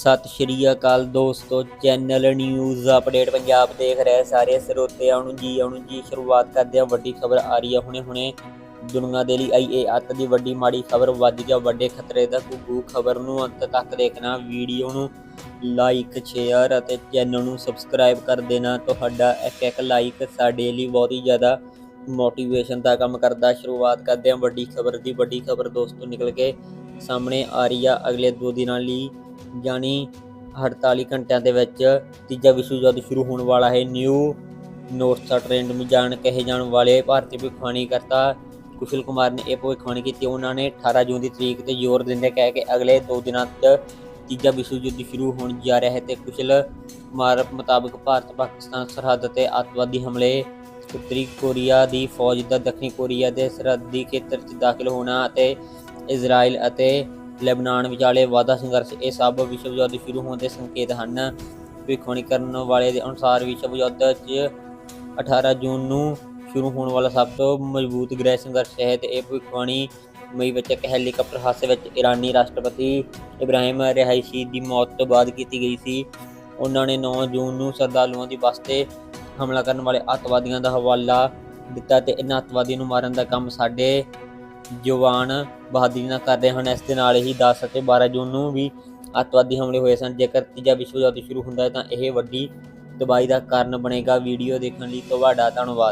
ਸਤਿ ਸ਼੍ਰੀ ਅਕਾਲ ਦੋਸਤੋ channel news update Punjab ਦੇਖ ਰਹੇ ਸਾਰੇ ਸਰੋਤਿਆਂ ਨੂੰ ਜੀ, ਆਉਣ ਜੀ, ਸ਼ੁਰੂਆਤ ਕਰਦੇ ਹਾਂ ਵੱਡੀ ਖਬਰ ਆ ਰਹੀ ਹੈ ਹੁਣੇ ਹੁਣੇ। ਦੁਨੀਆ ਦੇ ਲਈ ਆਈ ਇਹ ਅੱਤ ਦੀ ਵੱਡੀ ਮਾੜੀ ਖਬਰ ਵੱਜ ਗਿਆ ਵੱਡੇ ਖਤਰੇ ਦਾ ਗੁੱਗੂ ਖਬਰ ਨੂੰ ਅੰਤ ਤੱਕ ਦੇਖਣਾ ਵੀਡੀਓ ਨੂੰ ਲਾਈਕ ਸ਼ੇਅਰ ਅਤੇ ਚੈਨਲ ਨੂੰ ਸਬਸਕ੍ਰਾਈਬ ਕਰ ਦੇਣਾ। ਤੁਹਾਡਾ ਇੱਕ ਇੱਕ ਲਾਈਕ ਸਾਡੇ ਲਈ ਬਹੁਤ ਹੀ ਜ਼ਿਆਦਾ ਮੋਟੀਵੇਸ਼ਨ ਦਾ ਕੰਮ ਕਰਦਾ। ਸ਼ੁਰੂਆਤ ਕਰਦੇ ਹਾਂ ਵੱਡੀ ਖਬਰ ਦੀ। ਵੱਡੀ ਖਬਰ ਦੋਸਤੋ ਨਿਕਲ ਕੇ ਸਾਹਮਣੇ ਆ ਰਹੀ ਆ। ਅਗਲੇ ਦੋ ਦਿਨਾਂ ਲਈ ਯਾਨੀ 48 ਘੰਟਿਆਂ ਦੇ ਵਿੱਚ ਤੀਜਾ ਵਿਸ਼ਵ ਯੁੱਧ ਸ਼ੁਰੂ ਹੋਣ ਵਾਲਾ ਹੈ। ਨਿਊ ਨੋਰਥ ਟ੍ਰੈਂਡ ਨੂੰ ਜਾਣ, ਕਹੇ ਜਾਣ ਵਾਲੇ ਭਾਰਤੀ ਭਵਿੱਖਬਾਣੀ ਕਰਤਾ ਕੁਸ਼ਲ ਕੁਮਾਰ ਨੇ ਇਹ ਭਵਿੱਖਬਾਣੀ ਕੀਤੀ। ਉਹਨਾਂ ਨੇ 18 ਜੂਨ ਦੀ ਤਰੀਕ ਤੇ ਜ਼ੋਰ ਦਿੰਦੇ ਕਹਿ ਕੇ ਅਗਲੇ ਦੋ ਦਿਨਾਂ ਤੱਕ ਤੀਜਾ ਵਿਸ਼ਵ ਯੁੱਧ ਸ਼ੁਰੂ ਹੋਣ ਜਾ ਰਿਹਾ ਹੈ ਤੇ ਕੁਸ਼ਲ ਕੁਮਾਰ ਮੁਤਾਬਕ ਭਾਰਤ, ਪਾਕਿਸਤਾਨ, ਸਰਹੱਦ ਤੇ ਅੱਤਵਾਦੀ ਹਮਲੇ, ਉੱਤਰੀ ਕੋਰੀਆ ਦੀ ਫੌਜ ਦਾ ਦੱਖਣੀ ਕੋਰੀਆ ਦੇ ਸਰਹੱਦੀ ਖੇਤਰ 'ਚ ਦਾਖਲ ਹੋਣਾ ਅਤੇ ਇਜ਼ਰਾਈਲ ਅਤੇ ਲੈਬਨਾਨ ਵਿਚਾਲੇ ਵਾਧਾ ਸੰਘਰਸ਼, ਇਹ ਸਭ ਵਿਸ਼ਵ ਯੁੱਧ ਸ਼ੁਰੂ ਹੋਣ ਦੇ ਸੰਕੇਤ ਹਨ। ਭਵਿੱਖਬਾਣੀ ਕਰਨ ਵਾਲੇ ਦੇ ਅਨੁਸਾਰ ਵਿਸ਼ਵ ਯੁੱਧ 'ਚ 18 ਜੂਨ ਨੂੰ ਸ਼ੁਰੂ ਹੋਣ ਵਾਲਾ ਸਭ ਤੋਂ ਮਜ਼ਬੂਤ ਗ੍ਰਹਿ ਸੰਘਰਸ਼ ਹੈ ਤੇ ਇਹ ਭਵਿੱਖਬਾਣੀ ਮਈ ਵਿੱਚ ਇੱਕ ਹੈਲੀਕਾਪਟਰ ਹਾਦਸੇ ਵਿੱਚ ਇਰਾਨੀ ਰਾਸ਼ਟਰਪਤੀ ਇਬਰਾਹਿਮ ਰਿਹਾਇਸ਼ੀ ਦੀ ਮੌਤ ਤੋਂ ਬਾਅਦ ਕੀਤੀ ਗਈ ਸੀ। ਉਹਨਾਂ ਨੇ 9 ਜੂਨ ਨੂੰ ਸ਼ਰਧਾਲੂਆਂ ਦੀ ਬੱਸ ਤੇ ਹਮਲਾ ਕਰਨ ਵਾਲੇ ਅੱਤਵਾਦੀਆਂ ਦਾ ਹਵਾਲਾ ਦਿੱਤਾ ਤੇ ਇਹਨਾਂ ਅੱਤਵਾਦੀਆਂ ਨੂੰ ਮਾਰਨ ਦਾ ਕੰਮ ਸਾਡੇ ਜਵਾਨ ਬਹਾਦਰੀ ਨਾਲ ਕਰ ਰਹੇ ਹਨ। ਇਸ ਦੇ ਨਾਲ ਹੀ 10 ਅਤੇ 12 ਜੂਨ ਨੂੰ ਵੀ ਅੱਤਵਾਦੀ ਹਮਲੇ ਹੋਏ ਸਨ। ਜੇਕਰ ਤੀਜਾ ਵਿਸ਼ਵ ਯੁੱਧ ਸ਼ੁਰੂ ਹੁੰਦਾ ਹੈ ਤਾਂ ਇਹ ਵੱਡੀ ਤਬਾਹੀ ਦਾ ਕਾਰਨ ਬਣੇਗਾ। ਵੀਡੀਓ ਦੇਖਣ ਲਈ ਤੁਹਾਡਾ ਧੰਨਵਾਦ।